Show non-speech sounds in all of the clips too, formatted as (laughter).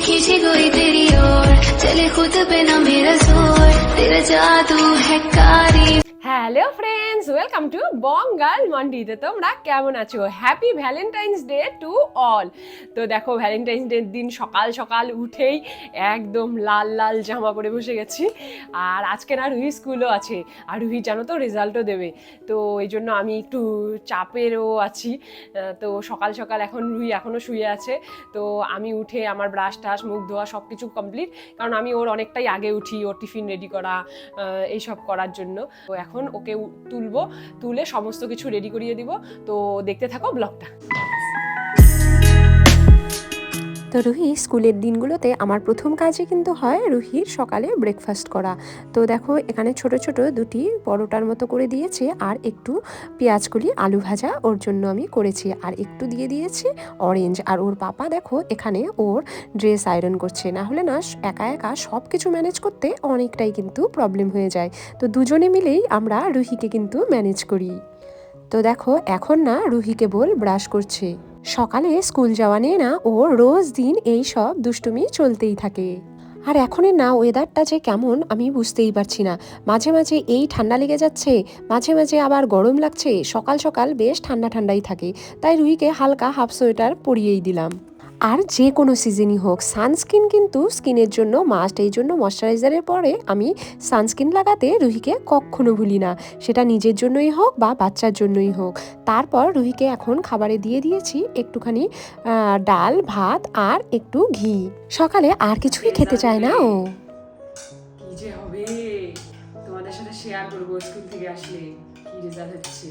खींची कोई तेरी ओर। चले खुद पे ना मेरा ज़ोर। तेरा जादू है कारी। Hello friends welcome to Bangal মন্ডিতে তোমরা কেমন আছো? Happy Valentine's day to all তো দেখো ভ্যালেন্টাইন্স ডে দিন সকাল সকাল উঠেই একদম লাল লাল জামা পরে বসে গেছি। আর আজকে না রুহি স্কুলও আছে। আর রুহি জানো তো, রেজাল্টও দেবে। তো এই জন্য আমি একটু চাপেরও আছি। তো সকাল সকাল এখন রুহি এখনও শুয়ে আছে। তো আমি উঠে আমার ব্রাশ টাশ মুখ ধোয়া সব কিছু কমপ্লিট কারণ আমি ওর অনেকটাই আগে উঠি, ওর টিফিন রেডি করা এইসব করার জন্য। তো এখন ওকে তুলবো তুলে সমস্ত কিছু রেডি করিয়ে দিব। তো দেখতে থাকো ব্লগটা তো রুহি, স্কুলের দিনগুলোতে আমার প্রথম কাজই কিন্তু হয় রুহির সকালে ব্রেকফাস্ট করা। তো দেখো, এখানে ছোট ছোট দুটি পরোটার মতো করে দিয়েছে আর একটু পেঁয়াজকলি আলু ভাজা ওর জন্য আমি করেছি। আর একটু দিয়ে দিয়েছি অরেঞ্জ আর ওর পাপা দেখো, এখানে ওর ড্রেস আয়রন করছে। না হলে না, একা একা সব কিছু ম্যানেজ করতে অনেকটাই কিন্তু প্রবলেম হয়ে যায়। তো দুজনে মিলেই আমরা রুহিকে কিন্তু ম্যানেজ করি। তো দেখো, এখন না রুহিকে কেবল ব্রাশ করছে। সকালে স্কুল যাওয়া নিয়ে না ও রোজ দিন এই সব দুষ্টুমি চলতেই থাকে। আর এখনের না ওয়েদারটা যে কেমন আমি বুঝতেই পারছি না। মাঝে মাঝে এই ঠান্ডা লেগে যাচ্ছে, মাঝে মাঝে আবার গরম লাগছে, সকাল সকাল বেশ ঠান্ডা ঠান্ডাই থাকে। তাই রুইকে হালকা হাফ সোয়েটার পরিয়েই দিলাম। আর যে কোনো সিজনই হোক সানস্ক্রিন কিন্তু স্কিনের জন্য মাস্ট এই জন্য ময়শ্চারাইজারের পরে আমি সানস্ক্রিন লাগাতে রুহিকে কখনো ভুলি না। সেটা নিজের জন্যই হোক বা বাচ্চার জন্যই হোক। তারপর রুহিকে এখন খাবারে দিয়ে দিয়েছি একটুখানি ডাল, ভাত আর একটু ঘি। সকালে আর কিছুই খেতে চায় না ও। তোমাদের সাথে শেয়ার করব, স্কুল থেকে আসলে। কি রেজাল্ট হচ্ছে?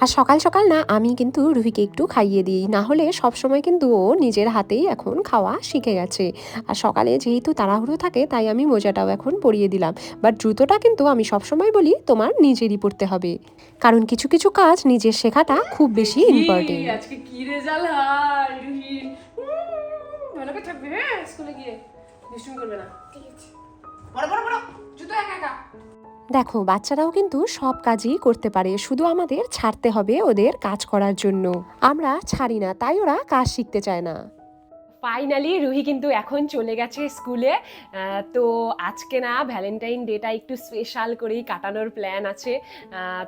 আর সকাল সকাল না আমি কিন্তু রুহিকে একটু খাইয়ে দিই। না হলে সবসময় কিন্তু ও নিজের হাতেই এখন খাওয়া শিখে গেছে। আর সকালে যেহেতু তাড়াহুড়ো থাকে তাই আমি মোজাটাও এখন পরিয়ে দিলাম। বাট জুতোটা কিন্তু আমি সবসময় বলি তোমার নিজেরই পড়তে হবে। কারণ কিছু কিছু কাজ নিজের শেখাটা খুব বেশি ইম্পর্টেন্ট আজকে কি রেজাল্ট হয় রুহির উম, ভালো করে থাকবে হ্যাঁ? স্কুলে গিয়ে। দুষ্টুমি করবে না। ঠিক আছে। বড় বড় বড়। জুতো একা একা। দেখো, বাচ্চারাও কিন্তু সব কাজই করতে পারে, শুধু আমাদের ছাড়তে হবে ওদের কাজ করার জন্য। আমরা ছাড়ি না, তাই ওরা কাজ শিখতে চায় না। ফাইনালি রুহি কিন্তু এখন চলে গেছে স্কুলে। তো আজকে না ভ্যালেন্টাইন ডেটা একটু স্পেশাল করেই কাটানোর প্ল্যান আছে।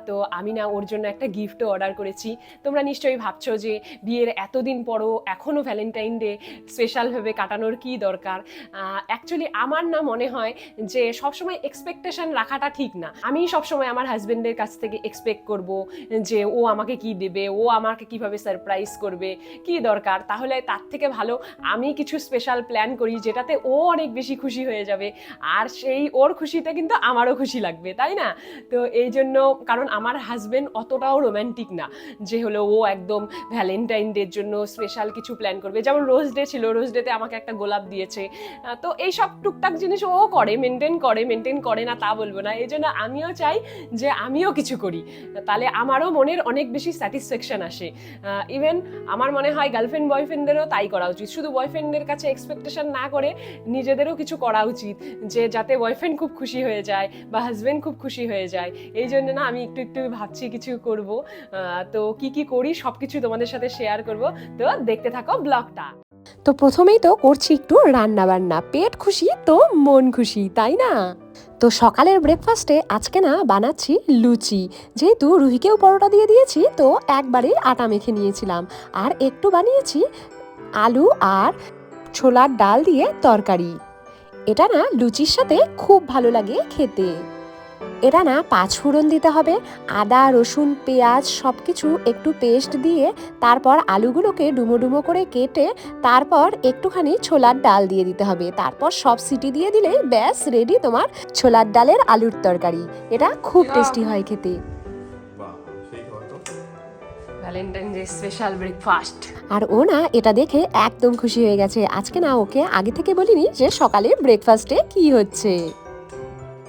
তো আমি না ওর জন্য একটা গিফটও অর্ডার করেছি। তোমরা নিশ্চয়ই ভাবছ যে বিয়ের এতদিন পরও এখনও ভ্যালেন্টাইন ডে স্পেশালভাবে কাটানোর কি দরকার? অ্যাকচুয়ালি আমার না মনে হয় যে সবসময় এক্সপেকটেশন রাখাটা ঠিক না। আমি সবসময় আমার হাজবেন্ডের কাছ থেকে এক্সপেক্ট করব যে ও আমাকে কি দেবে, ও আমাকে কীভাবে সারপ্রাইজ করবে, কি দরকার? তাহলে তার থেকে ভালো আমি কিছু স্পেশাল প্ল্যান করি যেটাতে ও অনেক বেশি খুশি হয়ে যাবে। আর সেই ওর খুশিতে কিন্তু আমারও খুশি লাগবে, তাই না? তো এই জন্য কারণ আমার হাজবেন্ড অতটাও রোম্যান্টিক না, যে হলো ও একদম ভ্যালেন্টাইন ডের জন্য স্পেশাল কিছু প্ল্যান করবে। যেমন রোজ ডে ছিল রোজ ডেতে আমাকে একটা গোলাপ দিয়েছে। তো এই সব টুকটাক জিনিস ও করে মেনটেন করে মেনটেন করে না তা বলব না। এই জন্য আমিও চাই যে আমিও কিছু করি। তাহলে আমারও মনের অনেক বেশি স্যাটিসফ্যাকশন আসে। ইভেন আমার মনে হয় গার্লফ্রেন্ড বয়ফ্রেন্ডদেরও তাই করা উচিত। শুধু বয়ফ্রেন্ডের কাছে এক্সপেকটেশন না করে নিজেদেরও কিছু করা উচিত, যে যাতে বয়ফ্রেন্ড খুব খুশি হয়ে যায় বা হাজবেন্ড খুব খুশি হয়ে যায়। এই জন্য না আমি একটু একটু ভাবছি কিছু করব। তো কি কি করি সব কিছু তোমাদের সাথে শেয়ার করব। তো দেখতে থাকো ব্লগটা তো প্রথমেই তো করছি একটু রান্না বান্না পেট খুশি তো মন খুশি, তাই না? তো সকালের ব্রেকফাস্টে আজকে না বানাচ্ছি লুচি। যেহেতু রুহিকেও পরোটা দিয়ে দিয়েছি, তো একবারেই আটা মেখে নিয়েছিলাম। আর একটু বানিয়েছি আলু আর ছোলার ডাল দিয়ে তরকারি। এটা না লুচির সাথে খুব ভালো লাগে খেতে। এটা না পাঁচ ফোড়ন দিতে হবে আদা রসুন পেঁয়াজ সব কিছু একটু পেস্ট দিয়ে তারপর আলুগুলোকে ডুমো ডুমো করে কেটে তারপর একটুখানি ছোলার ডাল দিয়ে দিতে হবে। তারপর সব সিটি দিয়ে দিলে ব্যাস রেডি তোমার ছোলার ডালের আলুর তরকারি। এটা খুব টেস্টি হয় খেতে। Valentine day special breakfast. আর ও না এটা দেখে একদম খুশি হয়ে গেছে। আজকে না ওকে আগে থেকে বলিনি যে সকালে ব্রেকফাস্টে কি হচ্ছে।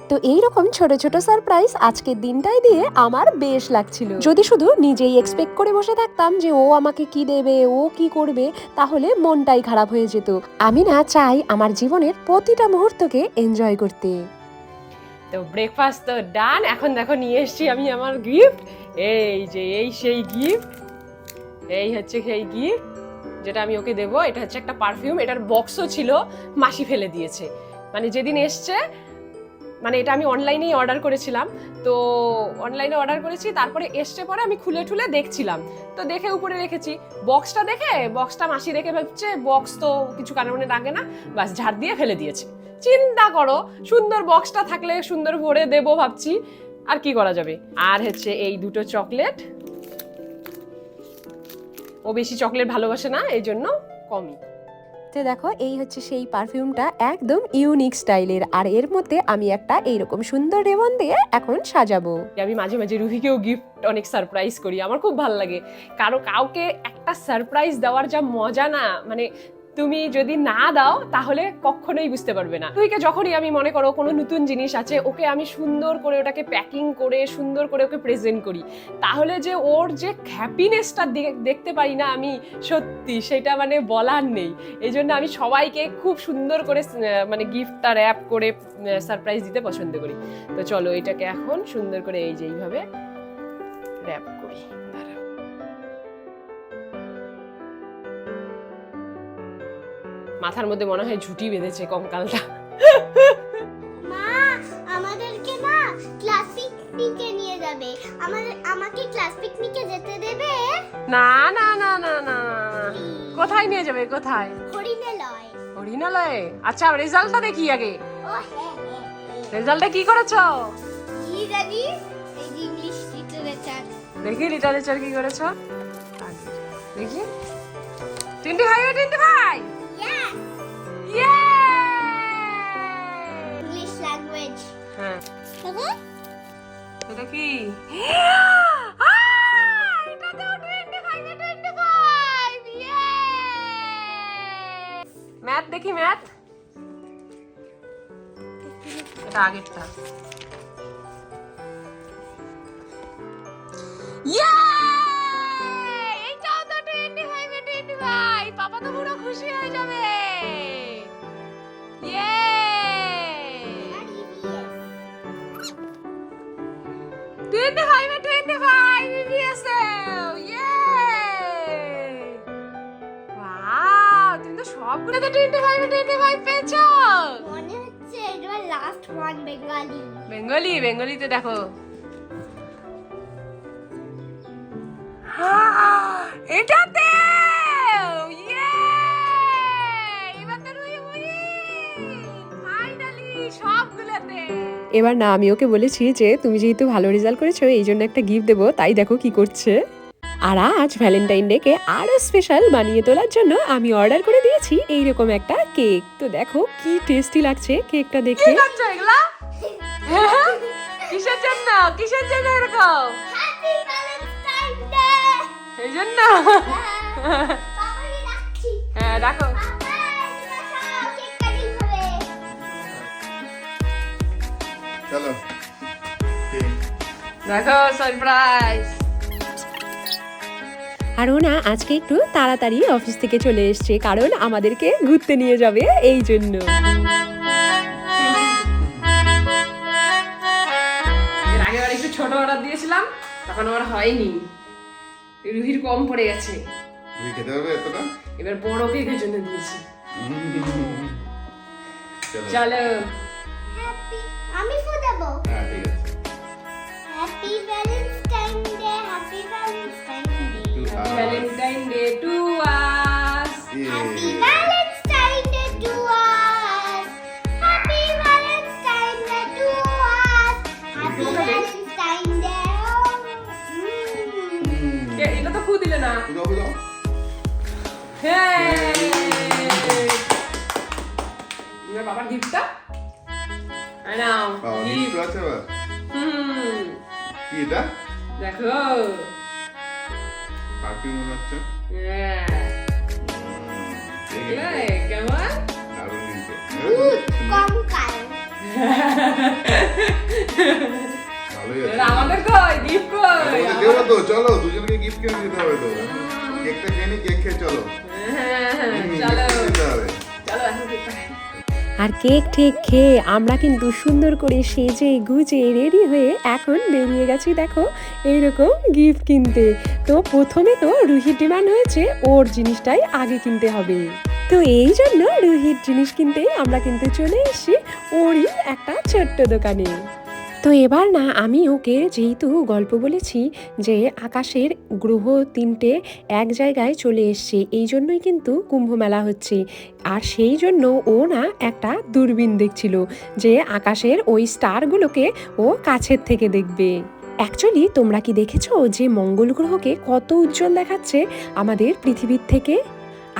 তো এই রকম ছোট ছোট সারপ্রাইজ আজকের দিনটাই দিয়ে আমার বেশ লাগছিল। যদি শুধু নিজেই এক্সপেক্ট করে বসে থাকতাম যে ও আমাকে কি দেবে ও কি করবে তাহলে মনটাই খারাপ হয়ে যেত। আমি না চাই আমার জীবনের প্রতিটা মুহূর্তকে এনজয় করতে। তো ব্রেকফাস্ট তো ডান এখন দেখো নিয়ে এসেছি আমি আমার গিফট এই যে, এই সেই গিফট এই হচ্ছে সেই গিফট যেটা আমি ওকে দেবো। এটা হচ্ছে একটা পারফিউম এটার বক্সও ছিল, মাসি ফেলে দিয়েছে। মানে যেদিন এসছে মানে এটা আমি অনলাইনেই অর্ডার করেছিলাম। তো অনলাইনে অর্ডার করেছি, তারপরে এসছে পরে আমি খুলে ঠুলে দেখছিলাম। তো দেখে উপরে রেখেছি। বক্সটা দেখে বক্সটা মাসি দেখে ভাবছে বক্স তো কিছু কারণে লাগে না বাস ঝাড় দিয়ে ফেলে দিয়েছে। চিন্তা করো, সুন্দর বক্সটা থাকলে সুন্দর ভরে দেবো ভাবছি। আর কি করা যাবে? আর হচ্ছে এই দুটো চকলেট। ও বেশি চকলেট ভালোবাসে না এই জন্য কমই। তো দেখো এই হচ্ছে সেই পারফিউমটা একদম ইউনিক স্টাইলের। আর এর মধ্যে আমি একটা এইরকম সুন্দর রেবন দিয়ে এখন সাজাবো। আমি মাঝে মাঝে রুহিকেও গিফট অনেক সারপ্রাইজ করি আমার খুব ভালো লাগে। কারও কাউকে একটা সারপ্রাইজ দেওয়ার যা মজা না মানে তুমি যদি না দাও, তাহলে কখনোই বুঝতে পারবে না। রুহিকে যখনই আমি মনে করো কোনো নতুন জিনিস আছে, ওকে আমি সুন্দর করে ওটাকে প্যাকিং করে, সুন্দর করে ওকে প্রেজেন্ট করি, তাহলে যে ওর যে হ্যাপিনেসটা দেখতে পারি না আমি, সত্যি সেটা মানে বলার নেই। এই জন্য আমি সবাইকে খুব সুন্দর করে মানে গিফটটা র্যাপ করে সারপ্রাইজ দিতে পছন্দ করি। তো চলো এটাকে এখন সুন্দর করে এই যে এইভাবে র্যাপ করি। মাথার মধ্যে মনে হয় ঝুটি বেঁধেছে কঙ্কালটা। মা আমাদেরকে না ক্লাস পিকনিকে নিয়ে যাবে। আমাদের আমাকে ক্লাস পিকনিকে যেতে দেবে? না না না না না। কোথায় নিয়ে যাবে কোথায়? হরিণে লয় হরিণালয়ে? আচ্ছা রেজাল্টটা দেখি আগে। ও হ্যাঁ হ্যাঁ হ্যাঁ। রেজাল্টটা কি করেছ? কি জানি এই ইংলিশ লিটারেচার দেখি লিটারেচার কি করেছ? দেখি। Twenty five twenty five language হ্যাঁ। এটা কি? (gasps) ম্যাথ দেখি ম্যাথ এটা আগেরটা। এইটাও তো 25 এ 25 পাপা তো পুরো খুশি হয়ে যাবে। 25 and 25 BBSL! Yay! Wow! তুমি তো সবগুলোতে 25 and 25 মনে হচ্ছে এটা লাস্ট ওয়ান বেঙ্গলি বেঙ্গলি বেঙ্গলিতে দেখো এটাতে সবগুলোতে এবার না আমি ওকে বলেছি যে তুমি যেহেতু ভালো রেজাল্ট করেছ এই জন্য একটা গিফট দেবো তাই দেখো কি করছে। আর আজ ভ্যালেন্টাইন ডেকে আরও স্পেশাল বানিয়ে তোলার জন্য আমি অর্ডার করে দিয়েছি এইরকম একটা কেক তো দেখো কি টেস্টি লাগছে কেকটা দেখে। করছ কিসের জন্য? কিসের জন্য এরকম? হ্যাপি ভ্যালেন্টাইন ডে এই জন্য? হ্যাঁ দেখো চলো দেখো সারপ্রাইজ আর ও না আজকে একটু তাড়াতাড়ি অফিস থেকে চলে এসছে কারণ আমাদেরকে ঘুরতে নিয়ে যাবে এই জন্য। আগেবার একটু ছোট অর্ডার দিয়েছিলাম তখন আমার হয়নি। রুহির কম পড়ে গেছে। খেতে পারবে এতটা? এবার বড় কেকের জন্য দিয়েছি। চলো। এবার বাবার গিফটটা নাও গিফট গিফট আছে হুম। কি এটা? দেখো। পারফিউম মনে হচ্ছে। হ্যাঁ। কেমন? আমাদের কই? গিফট কই? দেবো তো চলো দুজনকে গিফট কিনে দিতে হবে তো। কেকটা খেয়ে নি কেক খেয়ে চলো। হ্যাঁ, হ্যাঁ, খাই। আর কেক ঠেক খেয়ে আমরা কিন্তু সুন্দর করে সেজে গুজে রেডি হয়ে এখন বেরিয়ে গেছি দেখো এইরকম গিফট কিনতে। তো প্রথমে তো রুহির ডিমান্ড হয়েছে ওর জিনিসটাই আগে কিনতে হবে। তো এই জন্য রুহির জিনিস কিনতে আমরা কিন্তু চলে এসেছি ওরই একটা ছোট্ট দোকানে। তো এবার না, আমি ওকে যেহেতু গল্প বলেছি যে আকাশের গ্রহ তিনটে এক জায়গায় চলে এসছে, এই জন্যই কিন্তু কুম্ভ মেলা হচ্ছে। আর সেই জন্য ও না একটা দূরবীন দেখছিল যে আকাশের ওই স্টারগুলোকে ও কাছের থেকে দেখবে। অ্যাকচুয়ালি তোমরা কি দেখেছ যে মঙ্গল গ্রহকে কত উজ্জ্বল দেখাচ্ছে আমাদের পৃথিবীর থেকে?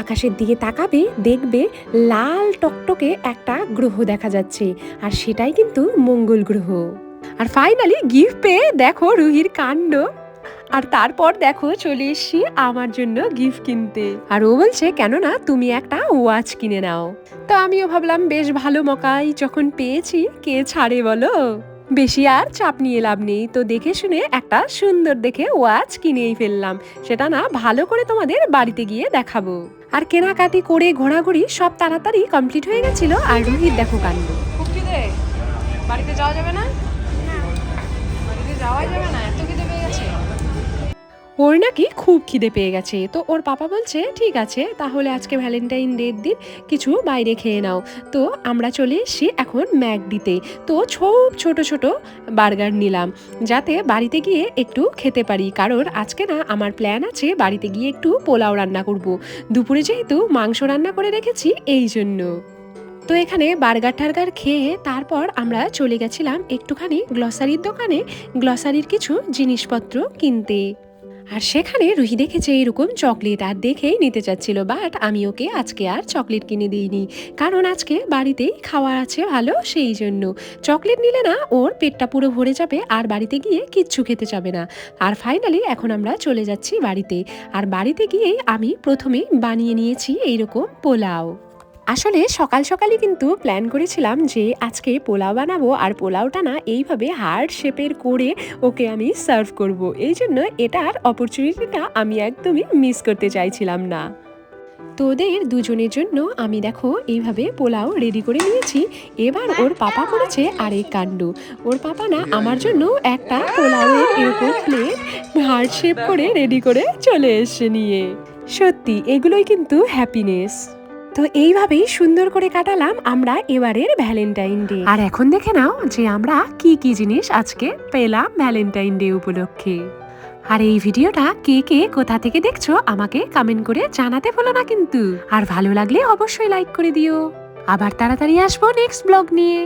আকাশের দিকে তাকাবে, দেখবে লাল টকটকে একটা গ্রহ দেখা যাচ্ছে, আর সেটাই কিন্তু মঙ্গল গ্রহ। আর ফাইনালি গিফট পেয়ে দেখো রুহির কাণ্ড। আর তারপর দেখো চলে এসছি আমার জন্য গিফট কিনতে। আর ও বলছে, কেননা তুমি একটা ওয়াচ কিনে নাও। তো আমিও ভাবলাম, বেশ ভালো মকাই যখন পেয়েছি, কে ছাড়ে বলো? বেশি আর চাপ নিয়ে লাভ নেই। তো দেখে শুনে একটা সুন্দর দেখে ওয়াচ কিনেই ফেললাম। সেটা না, ভালো করে তোমাদের বাড়িতে গিয়ে দেখাবো। আর কেনাকাটি করে ঘোরাঘুরি সব তাড়াতাড়ি কমপ্লিট হয়ে গেছিল। আর রুহির দেখো কাণ্ড। বাড়িতে যাওয়া যাবে না? যাওয়াই ওর নাকি খুব খিদে পেয়ে গেছে। তো ওর পাপা বলছে, ঠিক আছে, তাহলে আজকে ভ্যালেন্টাইন ডের দিন কিছু বাইরে খেয়ে নাও। তো আমরা চলে এসেছি এখন ম্যাকডিতে। তো খুব ছোট ছোট বার্গার নিলাম, যাতে বাড়িতে গিয়ে একটু খেতে পারি। কারণ আজকে না আমার প্ল্যান আছে বাড়িতে গিয়ে একটু পোলাও রান্না করব। দুপুরে যেহেতু মাংস রান্না করে রেখেছি, এই জন্য। তো এখানে বার্গার টার্গার খেয়ে তারপর আমরা চলে গেছিলাম একটুখানি গ্লসারির দোকানে গ্লসারির কিছু জিনিসপত্র কিনতে। আর সেখানে রুহি দেখেছে এরকম চকলেট আর দেখেই নিতে চাচ্ছিল, বাট আমি ওকে আজকে আর চকলেট কিনে দিইনি। কারণ আজকে বাড়িতেই খাওয়া আছে ভালো সেই জন্য। চকলেট নিলে না ওর পেটটা পুরো ভরে যাবে আর বাড়িতে গিয়ে কিচ্ছু খেতে যাবে না। আর ফাইনালি এখন আমরা চলে যাচ্ছি বাড়িতে। আর বাড়িতে গিয়েই আমি প্রথমে বানিয়ে নিয়েছি এইরকম পোলাও। আসলে সকাল সকালই কিন্তু প্ল্যান করেছিলাম যে আজকে পোলাও বানাবো আর পোলাওটা না এইভাবে হার্ড শেপের করে ওকে আমি সার্ভ করব। এই জন্য এটার অপরচুনিটিটা আমি একদমই মিস করতে চাইছিলাম না। তোদের দুজনের জন্য আমি দেখো এইভাবে পোলাও রেডি করে নিয়েছি। এবার ওর পাপা করেছে আরেক কাণ্ড। ওর পাপা না আমার জন্য একটা পোলাওয়ের এরকম প্লেট হার্ড শেপ করে রেডি করে চলে এসে নিয়ে। সত্যি, এগুলোই কিন্তু হ্যাপিনেস তো এইভাবেই সুন্দর করে কাটালাম আমরা এবারের ভ্যালেন্টাইন ডে। আর এখন দেখে নাও যে আমরা কি কি জিনিস আজকে পেলাম ভ্যালেন্টাইন ডে উপলক্ষে। আর এই ভিডিওটা কে কে কোথা থেকে দেখছ আমাকে কমেন্ট করে জানাতে ভুলো না কিন্তু। আর ভালো লাগলে অবশ্যই লাইক করে দিও। আবার তাড়াতাড়ি আসব নেক্সট ব্লগ নিয়ে।